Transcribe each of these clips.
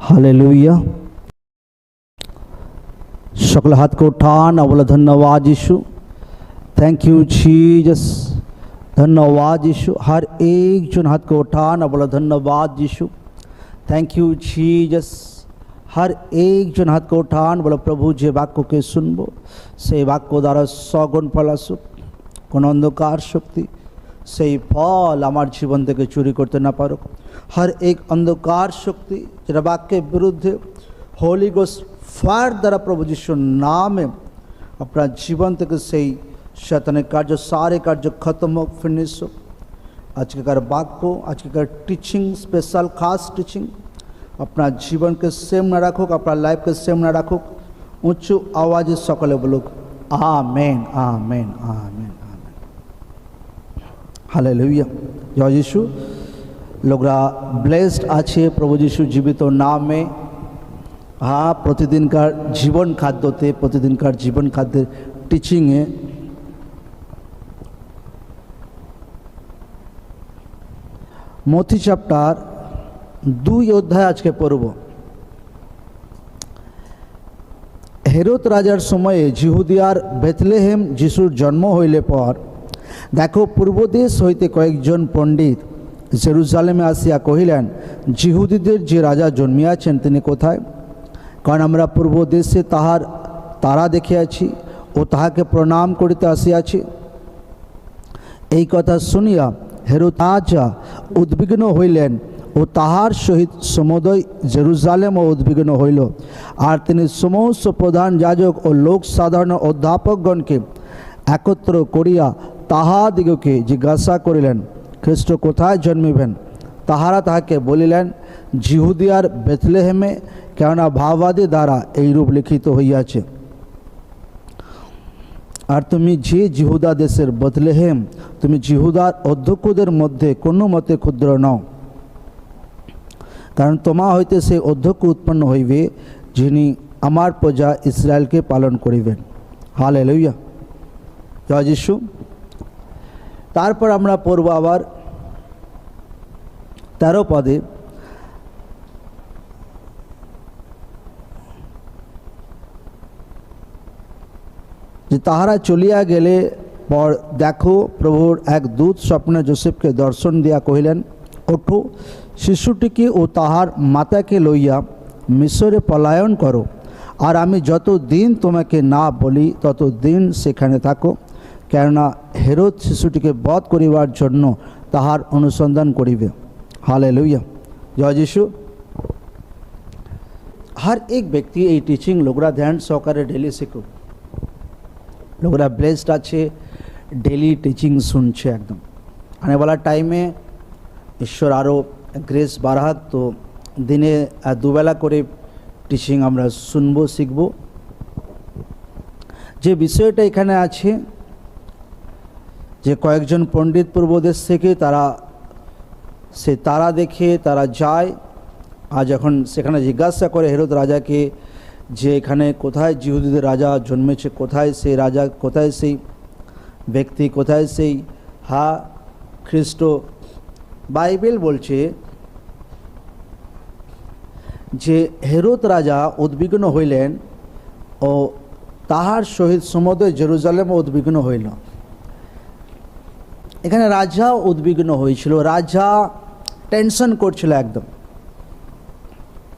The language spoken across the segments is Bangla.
हालेलुया সকল হাত को उठान और बोला धन्यवाद यीशु थैंक यू जीसस धन्यवाद यीशु हर एक जन हाथ को उठान और बोला धन्यवाद यीशु थैंक यू जीसस हर एक জন হাত को उठान বলো প্রভু যে বাক্যকে শুনবো সেই বাক্য দ্বারা সগুণ ফল আসুক কোন অন্ধকার শক্তি সেই ফল আমার জীবন থেকে চুরি করতে না পারুক হর এক অন্ধকার শক্তি যেটা বাক্যের বিরুদ্ধে হোলি গোস ফায়ার দ্বারা প্রভু যিশুর নামে আপনার জীবন থেকে সেই শয়তানের কার্য সারে কার্য খতম হোক ফিনিশ হোক আজকেকার বাক্য আজকেকার টিচিং স্পেশাল খাস টিচিং আপনার জীবনকে সেম না রাখুক আপনার লাইফকে সেম না রাখুক উঁচু আওয়াজে সকলে বলুক amen amen amen amen hallelujah জয় যিশু লোকরা ব্লেসড আছে প্রভু যিশু জীবিত নামে। হ্যাঁ প্রতিদিনকার জীবন খাদ্যতে, প্রতিদিনকার জীবন খাদ্যের টিচিংয়ে মথি চ্যাপ্টার দুই অধ্যায় আজকে পড়ব। হেরত রাজার সময়ে জিহুদিয়ার বেথলেহেম যিশুর জন্ম হইলে পর, দেখো পূর্বদেশ হইতে কয়েকজন পণ্ডিত জেরুজালেমে আসিয়া কহিলেন, জিহুদিদের যে রাজা জন্মিয়াছেন তিনি কোথায়? কারণ আমরা পূর্ব দেশে তাহার তারা দেখিয়াছি ও তাহাকে প্রণাম করিতে আসিয়াছি। এই কথা শুনিয়া হেরুত রাজা উদ্বিগ্ন হইলেন ও তাহার সহিত সমুদয় জেরুজালেমও উদ্বিগ্ন হইল। আর তিনি সমস্ত প্রধান যাজক ও লোক সাধারণ অধ্যাপকগণকে একত্র করিয়া তাহাদিগকে জিজ্ঞাসা করিলেন খ্রিস্ট কোথায় জন্মিবেন? তাহারা তাহাকে বলিলেন, জিহুদিয়ার বেথলেহেমে, কেননা ভাবাদী দ্বারা এইরূপ লিখিত হইয়াছে। আর তুমি যে জিহুদা দেশের বদলেহেম তুমি জিহুদার অধ্যক্ষদের মধ্যে কোনো মতে ক্ষুদ্র নও। কারণ তোমা হইতে সেই অধ্যক্ষ উৎপন্ন হইবে, যিনি আমার প্রজা ইসরায়েলকে পালন করিবেন। হাল এলইয়া জয় যিশু। তারপর আমরা পড়ব আবার তেরো পদে। যে তাহারা চলিয়া গেলে পর দেখো প্রভুর এক দূত স্বপ্নে যোসেফকে দর্শন দিয়া কহিলেন, ওঠো, শিশুটিকে ও তাহার মাতাকে লইয়া মিশরে পলায়ন করো। আর আমি যত দিন তোমাকে না বলি তত দিন সেখানে থাকো। কেননা হেরোদ শিশুটিকে বধ করিবার জন্য তাহার অনুসন্ধান করিবে হালে লইয়া জয় যিশু हर एक व्यक्ति এই টিচিং লোকরা ধ্যান সহকারে ডেলি শিখুক লোকরা ব্লেসড আছে ডেলি টিচিং শুনছে একদম আনে वाला টাইমে ঈশ্বর আরও গ্রেস বাড়াক তো দিনে আহ, দুবেলা করে টিচিং আমরা শুনবো শিখব যে বিষয়টা এখানে আছে যে কয়েকজন পণ্ডিত পূর্বদেশ থেকে তারা, সে তারা দেখে তারা যায়। আর যখন সেখানে জিজ্ঞাসা করে হেরোদ রাজাকে যে এখানে কোথায় জিহুদিদের রাজা জন্মেছে, কোথায় সেই রাজা, কোথায় সেই ব্যক্তি, কোথায় সেই হা খ্রিস্ট। বাইবেল বলছে যে হেরোদ রাজা উদ্বিগ্ন হইলেন ও তাহার সহিত সমুদয় জেরুজালেম উদ্বিগ্ন হইল। এখানে রাজা উদ্বিগ্ন হয়েছিল। রাজা টেনশন করছিল একদম।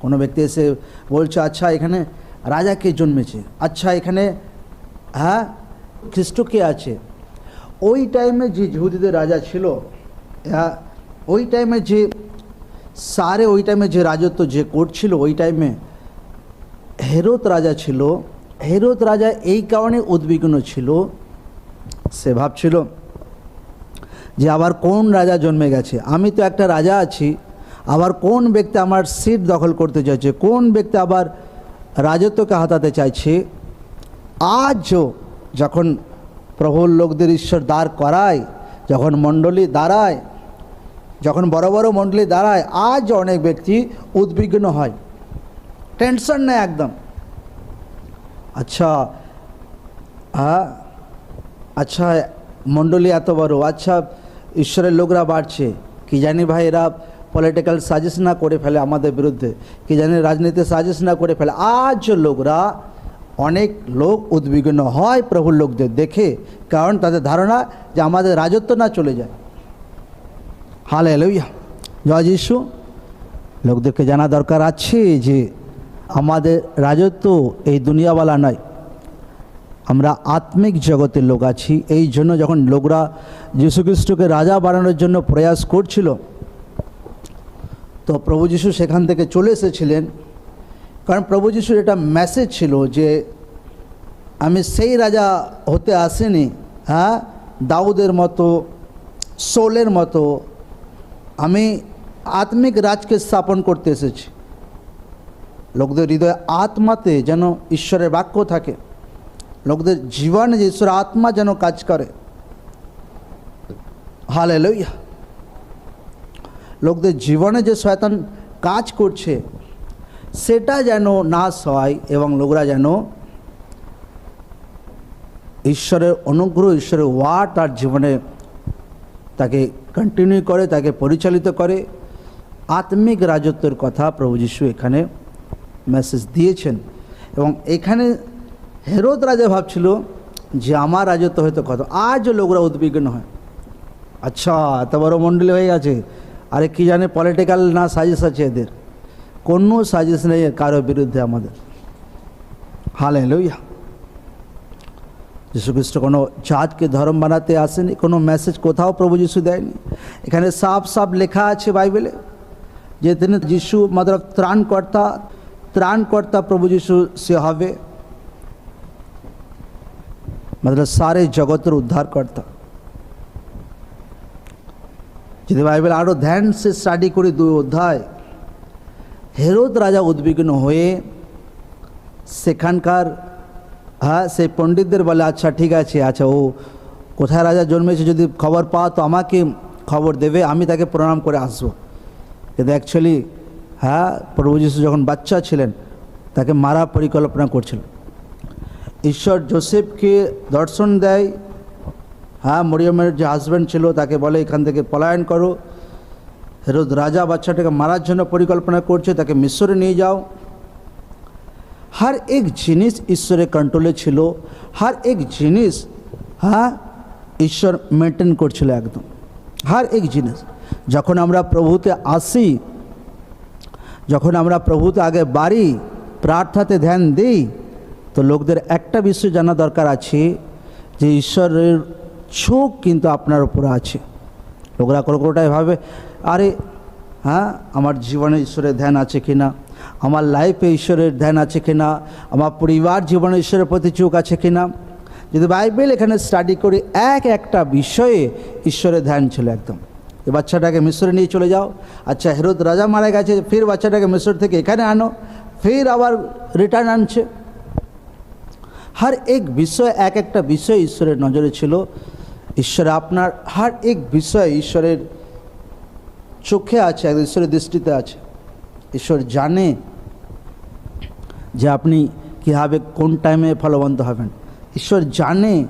কোনো ব্যক্তি এসে বলছে আচ্ছা এখানে রাজা কে জন্মেছে? আচ্ছা এখানে হ্যাঁ খ্রিস্ট কে আছে? ওই টাইমে যে ইহুদিদের রাজা ছিল হ্যাঁ ওই টাইমে যে সারে, ওই টাইমে যে রাজত্ব যে করছিল, ওই টাইমে হেরত রাজা ছিল। হেরত রাজা এই কারণে উদ্বিগ্ন ছিল, সে ভাবছিল যে আবার কোন রাজা জন্মে গেছে? আমি তো একটা রাজা আছি, আবার কোন ব্যক্তি আমার সিট দখল করতে চাইছে? কোন ব্যক্তি আবার রাজত্বকে হাতাতে চাইছে? আজও যখন প্রভুর লোকদের ঈশ্বর দাঁড় করায়, যখন মণ্ডলী দাঁড়ায় যখন বড় বড় মণ্ডলী দাঁড়ায় আজ অনেক ব্যক্তি উদ্বিগ্ন হয়। টেনশন নেয় একদম। আচ্ছা হ্যাঁ আচ্ছা মণ্ডলী এত বড় আচ্ছা ঈশ্বরের লোকরা বাড়ছে। কি জানি ভাই এরা পলিটিক্যাল সাজেস না করে ফেলে আমাদের বিরুদ্ধে। কি জানি রাজনীতি সাজেস না করে ফেলে। আজ লোকরা অনেক লোক উদ্বিগ্ন হয় প্রভুর লোকদের দেখে, কারণ তাদের ধারণা যে আমাদের রাজত্ব না চলে যায়। হালে লইয়া জয় যিশু। লোকদেরকে জানা দরকার আছে যে আমাদের রাজত্ব এই দুনিয়াওয়ালা নয়। আমরা আত্মিক জগতের লোক আছি। এই জন্য যখন লোকরা যীশুখ্রিস্টকে রাজা বানানোর জন্য প্রয়াস করছিল, তো প্রভু যিশু সেখান থেকে চলে এসেছিলেন। কারণ প্রভু যিশুর এটা মেসেজ ছিল যে, আমি সেই রাজা হতে আসিনি হ্যাঁ? দাউদের মতো, সোলের মতো, আমি আত্মিক রাজকে স্থাপন করতে এসেছি। লোকদের হৃদয়ে আত্মাতে যেন ঈশ্বরের বাক্য থাকে। লোকদের জীবনে যে ঈশ্বর আত্মা যেন কাজ করে হালে লইয়া লোকদের জীবনে যে শয়তান কাজ করছে সেটা যেন নাশ হয় এবং লোকরা যেন ঈশ্বরের অনুগ্রহ ঈশ্বরের ওয়ার্ড তার জীবনে তাকে কন্টিনিউ করে তাকে পরিচালিত করে আত্মিক রাজত্বের কথা প্রভু যিশু এখানে মেসেজ দিয়েছেন এবং এখানে হেরোদ রাজা ভাবছিল যে আমার রাজত্ব হয়তো কত আজ লোকরা উদ্বিগ্ন হয় আচ্ছা এত বড় মণ্ডলী হয়ে গেছে আরে কি জানে পলিটিক্যাল না সাজেস আছে এদের কোনো সাজেস নেই কারও বিরুদ্ধে আমাদের হালে লইয়া যীশুখ্রিস্ট কোনো জাতকে ধর্ম বানাতে আসেনি কোনো মেসেজ কোথাও প্রভু যিশু দেয়নি এখানে সাফ সাফ লেখা আছে বাইবেলে যে তিনি যিশু মতলব ত্রাণকর্তা ত্রাণকর্তা প্রভু যিশু সে হবে মতলব সারে জগতের উদ্ধারকর্তা যদি বাইবেল আরও ধ্যান সে স্টাডি করি দুই অধ্যায় হেরোদ রাজা উদ্বিগ্ন হয়ে সেখানকার হ্যাঁ সেই পণ্ডিতদের বলে আচ্ছা ঠিক আছে আচ্ছা ও কোথায় রাজা জন্মেছে যদি খবর পাও তো আমাকে খবর দেবে আমি তাকে প্রণাম করে আসব কিন্তু অ্যাকচুয়ালি হ্যাঁ প্রভু যখন বাচ্চা ছিলেন তাকে মারা পরিকল্পনা করছিল ঈশ্বর জোসেফকে দর্শন দেয় হ্যাঁ মরিয়মের যে হাজব্যান্ড ছিল তাকে বলে এখান থেকে পলায়ন করো হেরোদ রাজা বাচ্চাটাকে মারার জন্য পরিকল্পনা করছে তাকে মিশরে নিয়ে যাও हर एक জিনিস ঈশ্বরের কন্ট্রোলে ছিল হর এক জিনিস হ্যাঁ ঈশ্বর মেনটেন করছিল একদম হর এক জিনিস যখন আমরা প্রভুতে আসি যখন আমরা প্রভুতে আগে বাড়ি প্রার্থাতে ধ্যান দিই তো লোকদের একটা বিষয় জানা দরকার আছে যে ঈশ্বরের চোখ কিন্তু আপনার উপরে আছে। লোকরা কোনো কোনোটাই ভাবে, আরে হ্যাঁ আমার জীবনে ঈশ্বরের ধ্যান আছে কি না আমার লাইফে ঈশ্বরের ধ্যান আছে কি না আমার পরিবার জীবনে ঈশ্বরের প্রতি চোখ আছে কি না যদি বাইবেল এখানে স্টাডি করি, এক একটা বিষয়ে ঈশ্বরের ধ্যান ছিল একদম। যে বাচ্চাটাকে মিশরে নিয়ে চলে যাও। আচ্ছা হেরোদ রাজা মারা গেছে, ফির বাচ্চাটাকে মিশর থেকে এখানে আনো, ফির আবার রিটার্ন আনছে। হর এক বিষয় এক একটা বিষয় ঈশ্বরের নজরে ছিল ঈশ্বর আপনার হর এক বিষয় ঈশ্বরের চোখে আছে ঈশ্বরের দৃষ্টিতে আছে ঈশ্বর জানে যে আপনি কীভাবে কোন টাইমে ফলবন্ত হবেন ঈশ্বর জানে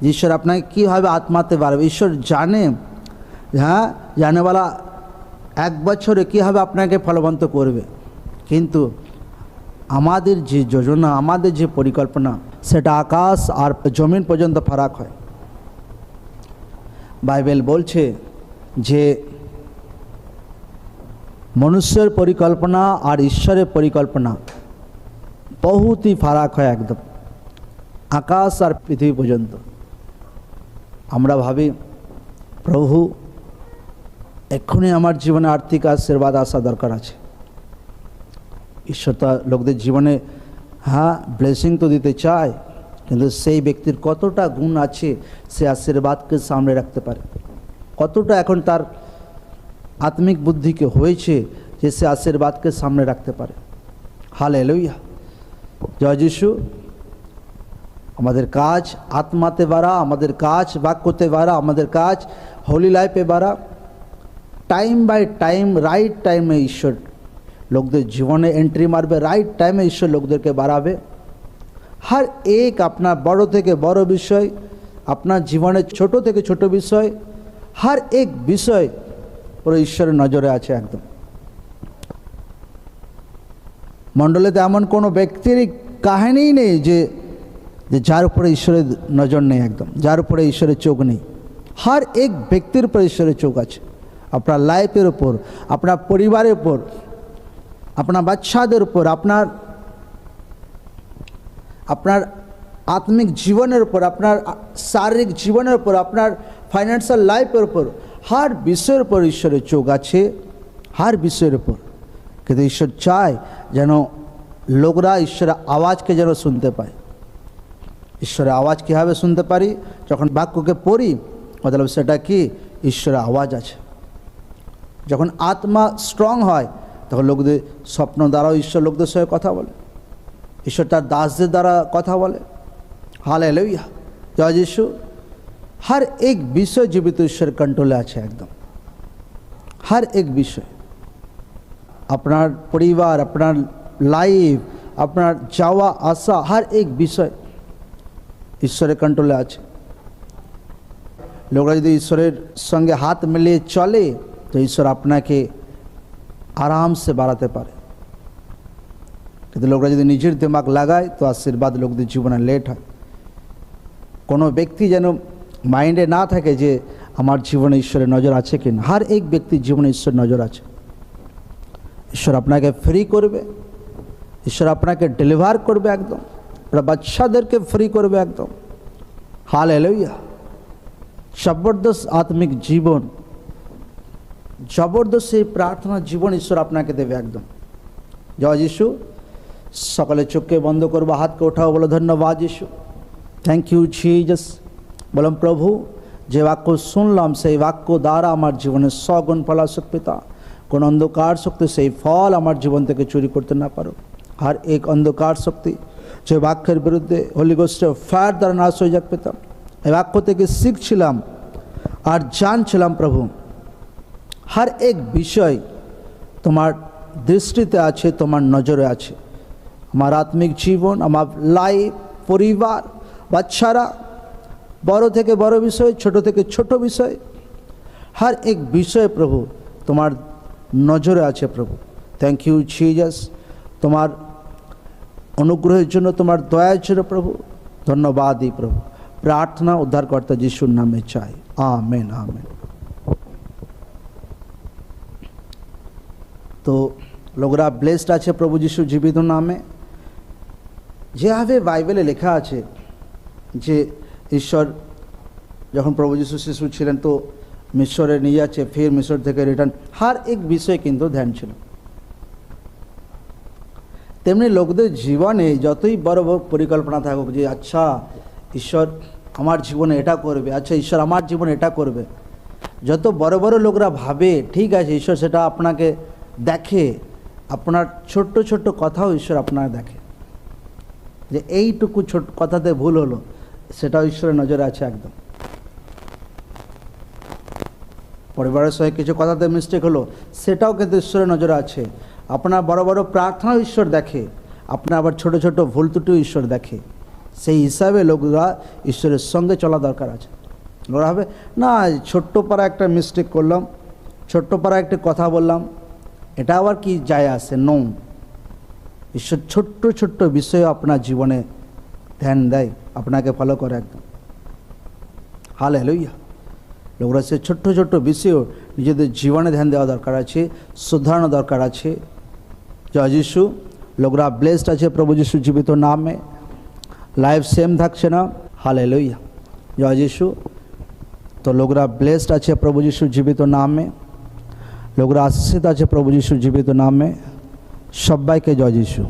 যে ঈশ্বর আপনাকে কীভাবে আত্মাতে বাড়বে ঈশ্বর জানে হ্যাঁ জানেওয়ালা এক বছরে কীভাবে আপনাকে ফলবন্ত করবে কিন্তু আমাদের যে যোজনা আমাদের যে পরিকল্পনা সেটা আকাশ আর জমিন পর্যন্ত ফারাক হয়। বাইবেল বলছে যে মনুষ্যের পরিকল্পনা আর ঈশ্বরের পরিকল্পনা বহুতই ফারাক হয় একদম, আকাশ আর পৃথিবী পর্যন্ত। আমরা ভাবি, প্রভু, এক্ষুনি আমার জীবনে আর্থিক আশীর্বাদ আসা দরকার আছে। ঈশ্বর তো লোকদের জীবনে হ্যাঁ ব্লেসিং তো দিতে চায়, কিন্তু সেই ব্যক্তির কতটা গুণ আছে সে আশীর্বাদকে সামনে রাখতে পারে? কতটা এখন তার আত্মিক বুদ্ধিকে হয়েছে যে সে আশীর্বাদকে সামনে রাখতে পারে? হালে লইয়া জয় যিশু। আমাদের কাজ আত্মাতে বাড়া, আমাদের কাজ বাক্যতে বাড়া, আমাদের কাজ হোলি লাইফে বাড়া। টাইম বাই টাইম রাইট টাইমে ঈশ্বর লোকদের জীবনে এন্ট্রি মারবে রাইট টাইমে ঈশ্বর লোকদেরকে বাড়াবে। হার এক আপনার বড় থেকে বড় বিষয়, আপনার জীবনের ছোট থেকে ছোট বিষয়, হার এক বিষয় পুরো ঈশ্বরের নজরে আছে একদম। মণ্ডলেতে এমন কোনো ব্যক্তির কাহিনীই নেই যে যে যার উপরে ঈশ্বরের নজর নেই একদম, যার উপরে ঈশ্বরের চোখ নেই। হার এক ব্যক্তির উপর ঈশ্বরের চোখ আছে। আপনার লাইফের উপর, আপনার পরিবারের উপর আপনার বাচ্চাদের উপর, আপনার আপনার আত্মিক জীবনের উপর, আপনার শারীরিক জীবনের উপর, আপনার ফাইন্যান্সিয়াল লাইফের উপর, হার বিষয়ের উপর ঈশ্বরের চোখ আছে, হার বিষয়ের উপর। কিন্তু ঈশ্বর চায় যেন লোকরা ঈশ্বরের আওয়াজকে যেন শুনতে পায়। ঈশ্বরের আওয়াজ কীভাবে শুনতে পারি? যখন বাক্যকে পড়ি, মতলব সেটা কি? ঈশ্বরের আওয়াজ আছে। যখন আত্মা স্ট্রং হয় তখন লোকদের স্বপ্ন দ্বারাও ঈশ্বর লোকদের সঙ্গে কথা বলে। ঈশ্বর তার দাসদের দ্বারা কথা বলে। হাল এলইয়া জয় যিশু। হর এক বিষয় জীবিত ঈশ্বর কন্ট্রোলে আছে একদম। হর এক বিষয়। আপনার পরিবার, আপনার লাইফ আপনার যাওয়া, আসা, হর এক বিষয় ঈশ্বরের কন্ট্রোলে আছে। লোকরা যদি ঈশ্বরের সঙ্গে হাত মিলিয়ে চলে, তো ঈশ্বর আপনাকে আরামসে বাড়াতে পারে। কিন্তু লোকরা যদি নিজের দিমাগ লাগায়, তো আশীর্বাদ লোকদের জীবনে লেট হয়। কোনো ব্যক্তি যেন মাইন্ডে না থাকে যে আমার জীবনে ঈশ্বরের নজর আছে কি না হর এক ব্যক্তির জীবনে ঈশ্বর নজর আছে। ঈশ্বর আপনাকে ফ্রি করবে। ঈশ্বর আপনাকে ডেলিভার করবে একদম। বাচ্চাদেরকে ফ্রি করবে একদম। হাল এলোইয়া জবরদস্ত আত্মিক জীবন। জবরদস্ত এই প্রার্থনা জীবন ঈশ্বর আপনাকে দেবে একদম। জয় যিশু। সকালে চোখকে বন্ধ করব, হাতকে ওঠাও, বলো ধন্যবাদ যিশু। থ্যাংক ইউ জিজাস বললাম প্রভু, যে বাক্য শুনলাম, সেই বাক্য দ্বারা আমার জীবনে সগুণ ফলাশক পিতা। কোন অন্ধকার শক্তি সেই ফল আমার জীবন থেকে চুরি করতে না পারো। আর এক অন্ধকার শক্তি যে বাক্যের বিরুদ্ধে হলিগোষ্ঠের ফায়ার দ্বারা নাশ হয়ে যাক পেতাম এই বাক্য থেকে শিখছিলাম আর জানছিলাম প্রভু। হর এক বিষয় তোমার দৃষ্টিতে আছে, তোমার নজরে আছে। আমার আত্মিক জীবন, আমার লাইফ পরিবার, বাচ্চারা, বড় থেকে বড় বিষয়, ছোট থেকে ছোট বিষয়। হর এক বিষয় প্রভু, তোমার নজরে আছে প্রভু। থ্যাংক ইউ জিজাস তোমার অনুগ্রহের জন্য, তোমার দয়ার জন্য প্রভু। ধন্যবাদই প্রভু। প্রার্থনা উদ্ধারকর্তা যিশুর নামে চাই। Amen amen. তো লোকরা ব্লেসড আছে প্রভু যিশু জীবিত নামে। যেভাবে বাইবেলে লেখা আছে যে ঈশ্বর যখন প্রভু যিশু শিশু ছিলেন তো মিশরে নিয়ে যাচ্ছে, ফের মিশর থেকে রিটার্ন হার এক বিষয়ে কিন্তু ধ্যান ছিল। তেমনি লোকদের জীবনে যতই বড় বড় পরিকল্পনা থাকুক যে আচ্ছা ঈশ্বর আমার জীবনে এটা করবে আচ্ছা ঈশ্বর আমার জীবনে এটা করবে। যত বড় বড় লোকরা ভাবে, ঠিক আছে, ঈশ্বর, সেটা আপনাকে দেখে, আপনার ছোট্ট ছোট্ট কথাও ঈশ্বর আপনার দেখে। যে এইটুকু ছোট, কথাতে ভুল হলো, সেটাও ঈশ্বরের নজরে আছে একদম। পরিবারের সঙ্গে কিছু কথাতে মিস্টেক হলো, সেটাও কিন্তু ঈশ্বরের নজরে আছে। আপনার বড় বড় প্রার্থনাও ঈশ্বর দেখে, আপনার আবার ছোট ছোট ভুল ত্রুটিও ঈশ্বর দেখে। সেই হিসাবে লোকরা ঈশ্বরের সঙ্গে চলা দরকার আছে। লোকরা হবে, না, ছোট্ট পাড়া একটা মিস্টেক করলাম, ছোট্ট পাড়া একটা কথা বললাম এটা আবার কি যায় আসে নো। ঈশ্বর ছোট্ট ছোট্ট বিষয়ে আপনার জীবনে ধ্যান দেয়, আপনাকে ফলো করে একদম। হাল হ্যালোইয়া লোকরা সে ছোট্ট ছোট্ট বিষয়েও নিজেদের জীবনে ধ্যান দেওয়া দরকার আছে শুদ্ধারণা দরকার আছে। জয় যিশু। লোকরা ব্লেসড আছে প্রভু যিশু জীবিত নামে। লাইফ সেম থাকছে না। হাল লইয়া জয় যিশু। তো লোকরা ব্লেসড আছে প্রভু যিশু জীবিত নামে। লোকরা আশ্রিত আছে প্রভু যিশু জীবিত নামে সবাইকে জয় যিশু।